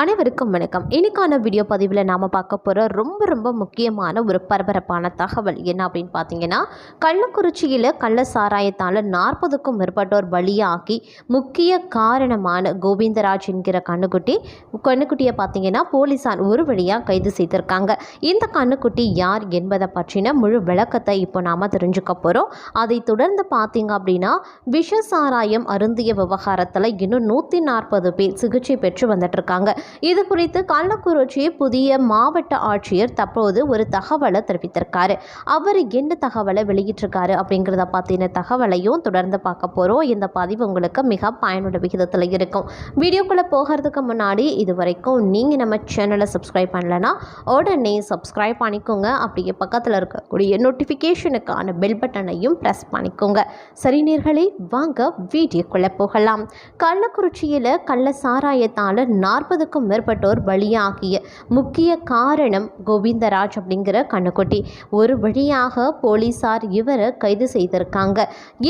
அனைவருக்கும் வணக்கம். இன்னைக்கான வீடியோ பதிவில் நாம் பார்க்க போகிற ரொம்ப ரொம்ப முக்கியமான ஒரு பரபரப்பான தகவல் என்ன அப்படின்னு பார்த்தீங்கன்னா கள்ளக்குறிச்சியில் கள்ள சாராயத்தால் நாற்பதுக்கும் மேற்பட்டோர் பலியாகி முக்கிய காரணமான கோவிந்தராஜ் என்கிற கண்ணுக்குட்டி கண்ணுக்குட்டியை பார்த்தீங்கன்னா போலீஸார் ஒரு வழியாக கைது செய்திருக்காங்க. இந்த கண்ணுக்குட்டி யார் என்பதை பற்றின முழு விளக்கத்தை இப்போ நாம் தெரிஞ்சுக்க போகிறோம் அதை தொடர்ந்து பார்த்தீங்க அப்படின்னா விஷ சாராயம் அருந்திய விவகாரத்தில் இன்னும் நூற்றி நாற்பது பேர் சிகிச்சை பெற்று வந்துட்டு இருக்காங்க. இது குறித்து கள்ளக்குறிச்சி புதிய மாவட்ட ஆட்சியர் தற்போது ஒரு தகவலை தெரிவித்திருக்காரு. அவர் என்ன தகவலை வெளியிட்டிருக்காரு அப்படிங்கிறத பற்றின தகவலையும் தொடர்ந்து பார்க்க போகிறோம் இந்த பதிவு உங்களுக்கு மிக பயனுள்ள விகிதத்தில் இருக்கும். வீடியோக்குள்ளே போகிறதுக்கு முன்னாடி இது வரைக்கும் நீங்கள் நம்ம சேனலை சப்ஸ்கிரைப் பண்ணலன்னா உடனே சப்ஸ்கிரைப் பண்ணிக்கோங்க. அப்படியே பக்கத்தில் இருக்கக்கூடிய நோட்டிஃபிகேஷனுக்கான பெல் பட்டனையும் ப்ரெஸ் பண்ணிக்கோங்க. சரி நேர்களே வாங்க வீடியோக்குள்ளே போகலாம். கள்ளக்குறிச்சியில் கள்ள சாராயத்தால் நாற்பதுக்கும் மேற்பட்டோர் பலியாகிய முக்கிய காரணம் கோவிந்தராஜ் அப்படிங்கிற கண்ணுக்குட்டி. ஒரு வழியாக போலீஸார் இவரை கைது செய்திருக்காங்க.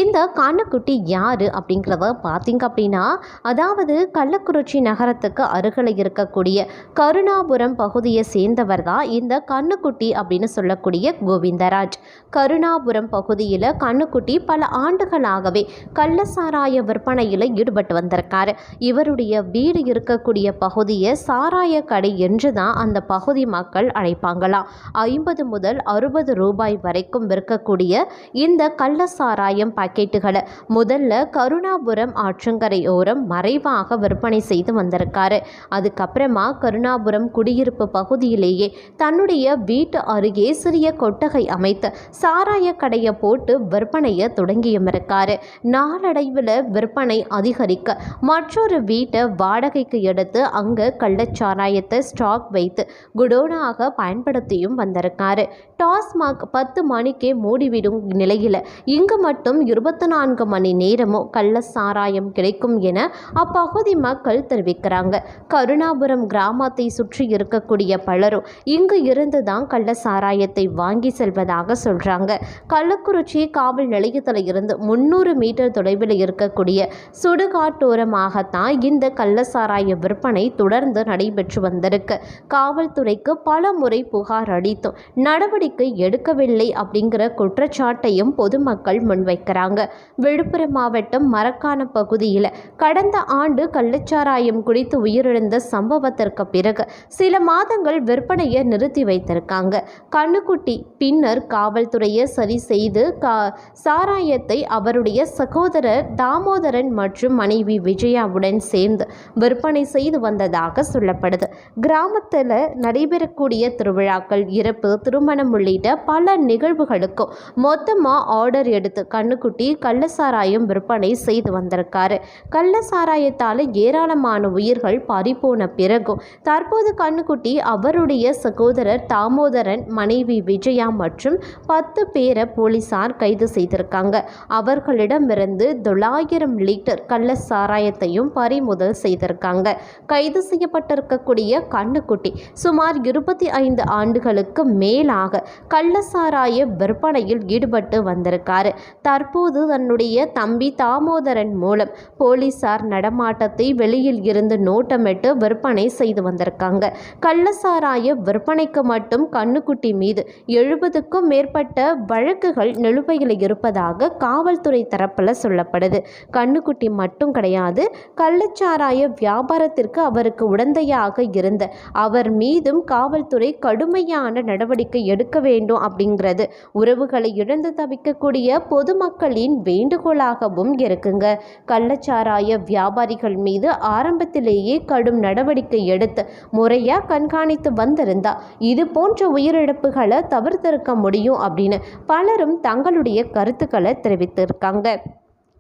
இந்த கண்ணுக்குட்டி யார் அப்படிங்கிறத பார்த்தீங்க அப்படின்னா அதாவது கள்ளக்குறிச்சி நகரத்துக்கு அருகில் இருக்கக்கூடிய கருணாபுரம் பகுதியை சேர்ந்தவர் தான் இந்த கண்ணுக்குட்டி அப்படின்னு சொல்லக்கூடிய கோவிந்தராஜ். கருணாபுரம் பகுதியில் கண்ணுக்குட்டி பல ஆண்டுகளாகவே கள்ளசாராய விற்பனையில் ஈடுபட்டு வந்திருக்காரு. இவருடைய வீடு இருக்கக்கூடிய பகுதி பகுதியை சாராய கடை என்று தான் அந்த பகுதி மக்கள் அழைப்பாங்களாம் ஐம்பது முதல் அறுபது ரூபாய் வரைக்கும் விற்கக்கூடிய இந்த கள்ள சாராயம் பாக்கெட்டுகளை முதல்ல கருணாபுரம் ஆற்றங்கரையோரம் மறைவாக விற்பனை செய்து வந்திருக்காரு. அதுக்கப்புறமா கருணாபுரம் குடியிருப்பு பகுதியிலேயே தன்னுடைய வீட்டு அருகே சிறிய கொட்டகை அமைத்து சாராய கடையை போட்டு விற்பனையை தொடங்கியும் இருக்காரு. நாளடைவில் விற்பனை அதிகரிக்க மற்றொரு வீட்டை வாடகைக்கு எடுத்து அங்கே கள்ளச்சாராயத்தை ஸ்டாக் வைத்து குடோனாக பயன்படுத்தியும் வந்திருக்காரு. டாஸ்மாக் பத்து மணிக்கே மூடிவிடும் நிலையில் இங்கு மட்டும் இருபத்தி நான்கு மணி நேரமும் கள்ள சாராயம் கிடைக்கும் என அப்பகுதி மக்கள் தெரிவிக்கிறாங்க. கருணாபுரம் கிராமத்தை சுற்றி இருக்கக்கூடிய பலரும் இங்கு இருந்து தான் கள்ள சாராயத்தை வாங்கி செல்வதாக சொல்றாங்க. கள்ளக்குறிச்சி காவல் நிலையத்தில் இருந்து முந்நூறு மீட்டர் தொலைவில் இருக்கக்கூடிய சுடுகாட்டோரமாகத்தான் இந்த கள்ள சாராய விற்பனை தொடர்ந்து நடைபெற்று வந்திருக்கு. காவல்துறைக்கு பல முறை புகார் அளித்தும். நடவடிக்கை எடுக்கவில்லை அப்படிங்கிற குற்றச்சாட்டையும் பொதுமக்கள் முன்வைக்கிறாங்க. விழுப்புரம் மாவட்டம் மரக்கான பகுதியில் கடந்த ஆண்டு கள்ளச்சாராயம் குடித்து உயிரிழந்த சம்பவத்திற்கு பிறகு சில மாதங்கள் விற்பனையை நிறுத்தி வைத்திருக்காங்க. கண்ணுக்குட்டி பின்னர் காவல்துறையை சரி செய்து கா சாராயத்தை அவருடைய சகோதரர் தாமோதரன் மற்றும் மனைவி விஜயாவுடன் சேர்ந்து விற்பனை செய்து வந்ததாக சொல்லப்படுது. கிராமத்தில் நடைபெறக்கூடிய திருவிழாக்கள் இறப்பு திருமணம் உள்ளிட்ட பல நிகழ்வுகளுக்கும் மொத்தமாக ஆர்டர் எடுத்து கண்ணுக்குட்டி கள்ளசாராயம் விற்பனை செய்து வந்திருக்காரு. கள்ள சாராயத்தால் ஏராளமான உயிர்கள் பறிபோன பிறகும் தற்போது கண்ணுக்குட்டி அவருடைய சகோதரர் தாமோதரன் மனைவி விஜயா மற்றும் பத்து பேரை போலீசார் கைது செய்திருக்காங்க. அவர்களிடமிருந்து தொள்ளாயிரம் லிட்டர் கள்ள சாராயத்தையும் பறிமுதல் செய்திருக்காங்க. கைது செய்யப்பட்டிருக்கக்கூடிய கண்ணுக்குட்டி சுமார் இருபத்தி ஐந்து ஆண்டுகளுக்கு மேலாக கள்ளசாராய விற்பனையில் ஈடுபட்டு வந்திருக்காரு. தற்போது தன்னுடைய தம்பி தாமோதரன் மூலம் போலீசார் நடமாட்டத்தை வெளியில் இருந்து நோட்டமிட்டு விற்பனை செய்து வந்திருக்காங்க. கள்ளசாராய விற்பனைக்கு மட்டும் கண்ணுக்குட்டி மீது எழுபதுக்கும் மேற்பட்ட வழக்குகள் நிலுவையில் இருப்பதாக காவல்துறை தரப்பில் சொல்லப்படுது. கண்ணுக்குட்டி மட்டும் கிடையாது கள்ளச்சாராய வியாபாரத்திற்கு அவருக்கு உடந்தையாக இருந்த அவர் மீதும் காவல்துறை கடுமையான நடவடிக்கை எடுக்க வேண்டும் அப்படிங்கிறது. உறவுகளை இழந்து தவிக்கக்கூடிய பொதுமக்களின் வேண்டுகோளாகவும் இருக்குங்க. கள்ளச்சாராய வியாபாரிகள் மீது ஆரம்பத்திலேயே கடும் நடவடிக்கை எடுத்து முறையாக கண்காணித்து வந்திருந்தா இது போன்ற உயிரிழப்புகளை தவிர்த்திருக்க முடியும் அப்படின்னு பலரும் தங்களுடைய கருத்துக்களை தெரிவித்திருக்காங்க.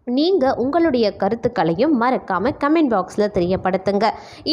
நீங்கள் உங்களுடைய கருத்துக்களையும் மறக்காமல் கமெண்ட் பாக்ஸில் தெரியப்படுத்துங்க.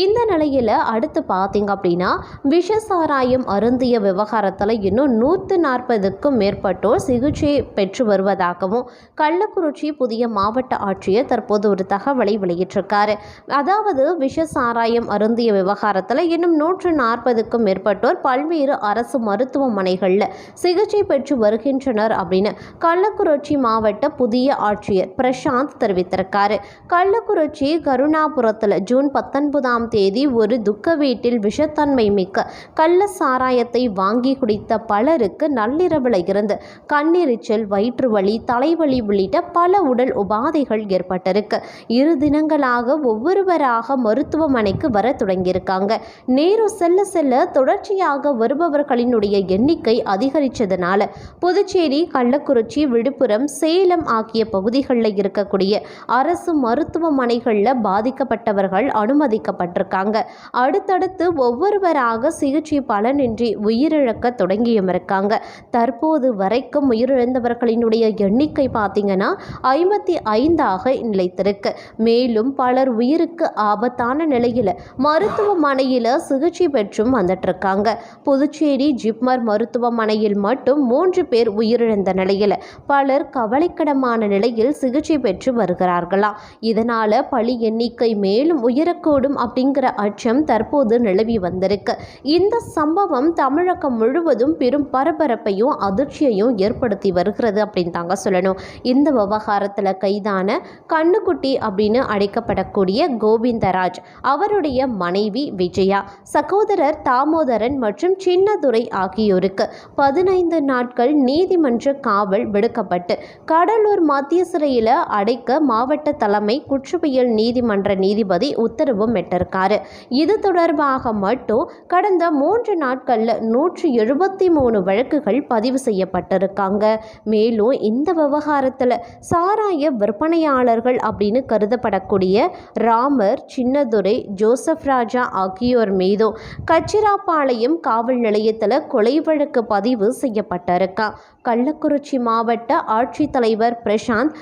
இந்த நிலையில் அடுத்து பார்த்தீங்க அப்படின்னா விஷசாராயம் அருந்திய விவகாரத்தில் இன்னும் நூற்று நாற்பதுக்கும் மேற்பட்டோர் சிகிச்சை பெற்று வருவதாகவும் கள்ளக்குறிச்சி புதிய மாவட்ட ஆட்சியர் தற்போது ஒரு தகவலை வெளியிட்டிருக்காரு. அதாவது விஷசாராயம் அருந்திய விவகாரத்தில் இன்னும் நூற்று நாற்பதுக்கும் மேற்பட்டோர் பல்வேறு அரசு மருத்துவமனைகளில் சிகிச்சை பெற்று வருகின்றனர் அப்படின்னு கள்ளக்குறிச்சி மாவட்ட புதிய ஆட்சியர் பிரஷ் பிரசாந்த் தெரிவித்திருக்காரு. கள்ளக்குறிச்சி கருணாபுரத்தில் ஜூன் பத்தொன்பதாம் தேதி ஒரு துக்க வீட்டில் விஷத்தன்மை மிக்க கள்ள சாராயத்தை வாங்கி குடித்த பலருக்கு நள்ளிரவில் இருந்து கண்ணெரிச்சல் வயிற்று வலி தலைவலி உள்ளிட்ட பல உடல் உபாதைகள் ஏற்பட்டிருக்கு. இரு தினங்களாக ஒவ்வொருவராக மருத்துவமனைக்கு வர தொடங்கியிருக்காங்க. நேரு செல்ல செல்ல தொடர்ச்சியாக வருபவர்களினுடைய எண்ணிக்கை அதிகரித்ததுனால புதுச்சேரி கள்ளக்குறிச்சி விழுப்புரம் சேலம் ஆகிய பகுதிகளில் இருக்கக்கூடிய அரசு மருத்துவமனைகளில் பாதிக்கப்பட்டவர்கள் அனுமதிக்கப்பட்டிருக்காங்க. அடுத்தடுத்து ஒவ்வொருவராக சிகிச்சை பலனின்றி உயிரிழக்க தொடங்கியும் இருக்காங்க. தற்போது வரைக்கும் உயிரிழந்தவர்களினுடைய எண்ணிக்கை பார்த்தீங்கன்னா ஐம்பத்தி ஐந்தாக நிலைத்திருக்கு. மேலும் பலர் உயிருக்கு ஆபத்தான நிலையில் மருத்துவமனையில் சிகிச்சை பெற்றும் வந்துட்டு இருக்காங்க புதுச்சேரி ஜிப்மர் மருத்துவமனையில் மட்டும் மூன்று பேர் உயிரிழந்த நிலையில் பலர் கவலைக்கிடமான நிலையில் சிகிச்சை பெற்று வருகிறார்களாம் இதனால பழி எண்ணிக்கை மேலும் உயரக்கூடும் அப்படிங்கிற அச்சம் தற்போது நிலவி வந்திருக்கு. இந்த சம்பவம் தமிழகம் முழுவதும் பெரும் பரபரப்பையும் அதிர்ச்சியையும் ஏற்படுத்தி வருகிறது அப்படின்னு தாங்க சொல்லணும். இந்த விவகாரத்தில் கைதான கண்ணுக்குட்டி அப்படின்னு அழைக்கப்படக்கூடிய கோவிந்தராஜ் அவருடைய மனைவி விஜயா சகோதரர் தாமோதரன் மற்றும் சின்னதுரை ஆகியோருக்கு பதினைந்து நாட்கள் நீதிமன்ற காவல் விடுக்கப்பட்டு கடலூர் மத்திய சிறையில் அடைக்க மாவட்ட தலைமை குற்றவியல் நீதிமன்ற நீதிபதி உத்தரவும் இட்டிருக்காரு இது தொடர்பாக மட்டும் கடந்த மூன்று நாட்களில் நூற்றி எழுபத்தி மூணு வழக்குகள் பதிவு செய்யப்பட்டிருக்காங்க. மேலும் இந்த விவகாரத்தில் சாராய விற்பனையாளர்கள் அப்படின்னு கருதப்படக்கூடிய ராமர் சின்னதுரை ஜோசப் ராஜா ஆகியோர் மீதும் கச்சிராப்பாளையம் காவல் நிலையத்தில் கொலை வழக்கு பதிவு செய்யப்பட்டிருக்கா. கள்ளக்குறிச்சி மாவட்ட ஆட்சித்தலைவர் பிரசாந்த்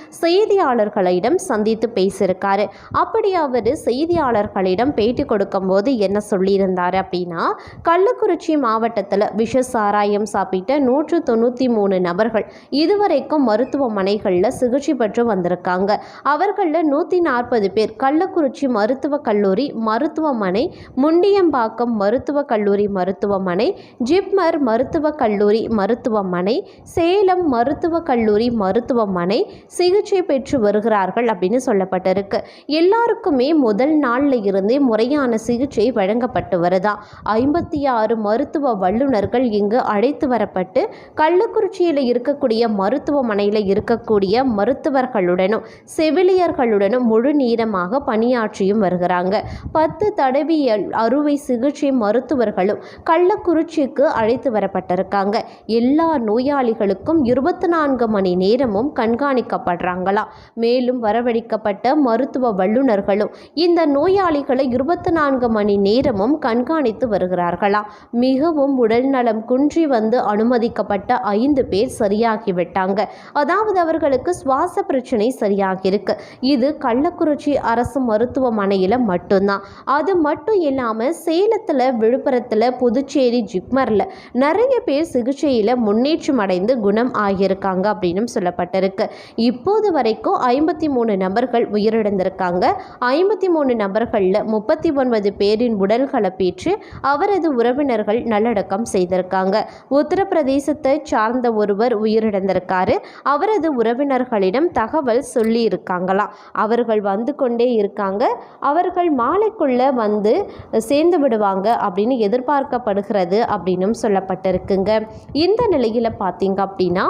செய்தியாளர்களிடம் சந்தித்து பேசியிருக்காரு. அப்படி அவர் செய்தியாளர்களிடம் பேட்டி கொடுக்கும்போது என்ன சொல்லியிருந்தார் அப்படின்னா கள்ளக்குறிச்சி மாவட்டத்தில் விஷ சாராயம் சாப்பிட்ட நூற்று தொண்ணூற்றி மூணு நபர்கள் இதுவரைக்கும் மருத்துவமனைகளில் சிகிச்சை பெற்று வந்திருக்காங்க. அவர்களில் நூற்றி நாற்பது பேர் கள்ளக்குறிச்சி மருத்துவக் கல்லூரி மருத்துவமனை முண்டியம்பாக்கம் மருத்துவக் கல்லூரி மருத்துவமனை ஜிப்மர் மருத்துவக் கல்லூரி மருத்துவமனை சேலம் மருத்துவக் கல்லூரி மருத்துவமனை சிகிச்சை பெற்று வருகிறார்கள் அப்படின்னு சொல்லப்பட்டிருக்கு. எல்லாருக்குமே முதல் நாளில் இருந்தே முறையான சிகிச்சை வழங்கப்பட்டு வருதா? ஐம்பத்தி ஆறு மருத்துவ வல்லுநர்கள் இங்கு அழைத்து வரப்பட்டு கள்ளக்குறிச்சியில் இருக்கக்கூடிய மருத்துவமனையில் இருக்கக்கூடிய மருத்துவர்களுடனும் செவிலியர்களுடனும் முழு நேரமாக பணியாற்றியும் வருகிறாங்க. பத்து தடவியல் அறுவை சிகிச்சை மருத்துவர்களும் கள்ளக்குறிச்சிக்கு அழைத்து வரப்பட்டிருக்காங்க. எல்லா நோயாளிகளுக்கும் இருபத்தி நான்கு மணி நேரமும் கண்காணிக்கப்படுறாங்களாம் மேலும் வரவழைக்கப்பட்ட மருத்துவ வல்லுநர்களும் இந்த நோயாளிகளை இருபத்தி நான்கு மணி நேரமும் கண்காணித்து வருகிறார்களாம். மிகவும் உடல்நலம் குன்றி வந்து அனுமதிக்கப்பட்ட ஐந்து பேர் சரியாகிவிட்டாங்க. அதாவது அவர்களுக்கு சுவாச பிரச்சனை சரியாகியிருக்கு. இது கள்ளக்குறிச்சி அரசு மருத்துவமனையில் மட்டும்தான். அது மட்டும் இல்லாமல் சேலத்தில் விழுப்புரத்தில் புதுச்சேரி ஜிப்மரில் நிறைய பேர் சிகிச்சையில் முன்னேற்றம் அடைந்து குணம் ஆகியிருக்காங்க அப்படின்னு சொல்லப்பட்டிருக்கு. இப்போது வரைக்கும் ஐம்பத்தி மூணு நபர்கள் உயிரிழந்திருக்காங்க. ஐம்பத்தி மூணு நபர்களில் முப்பத்தி ஒன்பது பேரின் உடல்களை பேற்று அவரது உறவினர்கள் நல்லடக்கம் செய்திருக்காங்க. உத்தரப்பிரதேசத்தை சார்ந்த ஒருவர் உயிரிழந்திருக்காரு. அவரது உறவினர்களிடம் தகவல் சொல்லி இருக்காங்களாம் அவர்கள் வந்து கொண்டே இருக்காங்க. அவர்கள் மாலைக்குள்ளே வந்து சேர்ந்து விடுவாங்க அப்படின்னு எதிர்பார்க்கப்படுகிறது அப்படின்னும் சொல்லப்பட்டிருக்குங்க. இந்த நிலையில் பார்த்தீங்க அப்படின்னா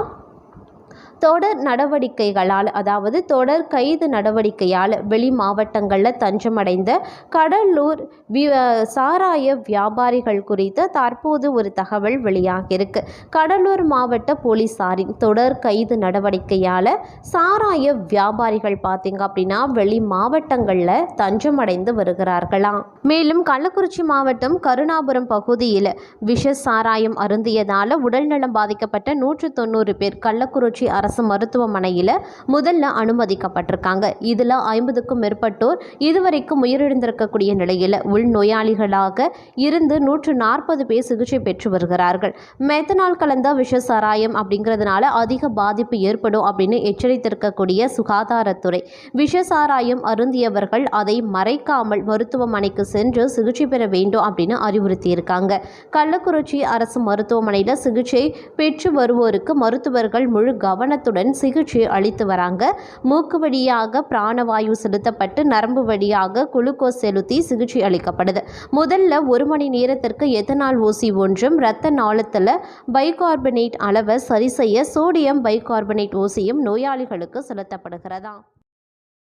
தொடர் நடவடிக்கைகளால் அதாவது தொடர் கைது நடவடிக்கையால் வெளி மாவட்டங்களில் தஞ்சமடைந்த கடலூர் சாராய வியாபாரிகள் குறித்து தற்போது ஒரு தகவல் வெளியாகியிருக்கு. கடலூர் மாவட்ட போலீசாரின் தொடர் கைது நடவடிக்கையால் சாராய வியாபாரிகள் பார்த்தீங்க அப்படின்னா வெளி மாவட்டங்களில் தஞ்சமடைந்து வருகிறார்களாம். மேலும் கள்ளக்குறிச்சி மாவட்டம் கருணாபுரம் பகுதியில் விஷ சாராயம் அருந்தியதால் உடல்நலம் பாதிக்கப்பட்ட நூற்று தொண்ணூறு பேர் கள்ளக்குறிச்சி அரசு அரசு மருத்துவமனையில் முதல்ல அனுமதிக்கப்பட்டிருக்காங்க. இதில் ஐம்பதுக்கும் மேற்பட்டோர் இதுவரைக்கும் உயிரிழந்திருக்கக்கூடிய நிலையில் உள்நோயாளிகளாக இருந்து நூற்று நாற்பது பேர் சிகிச்சை பெற்று வருகிறார்கள். மெத்தனால் கலந்த விஷ சாராயம் அப்படிங்கிறதுனால அதிக பாதிப்பு ஏற்படும் அப்படின்னு எச்சரித்திருக்கக்கூடிய சுகாதாரத்துறை. விஷ சாராயம் அருந்தியவர்கள் அதை மறைக்காமல் மருத்துவமனைக்கு சென்று சிகிச்சை பெற வேண்டும் அப்படின்னு அறிவுறுத்தியிருக்காங்க. கள்ளக்குறிச்சி அரசு மருத்துவமனையில் சிகிச்சை பெற்று வருவோருக்கு மருத்துவர்கள் முழு கவனத்தை கவனத்துடன் சிகிச்சை அளித்து வராங்க. மூக்கு வழியாக பிராணவாயு செலுத்தப்பட்டு நரம்பு வழியாக குளுக்கோஸ் செலுத்தி சிகிச்சை அளிக்கப்படுது. முதல்ல ஒரு மணி நேரத்திற்கு எத்தனால் ஊசி ஒன்றும் இரத்த நாளத்தில் பைகார்பனேட் அளவை சரி செய்ய சோடியம் பைகார்பனேட் ஊசியும் நோயாளிகளுக்கு செலுத்தப்படுகிறதா?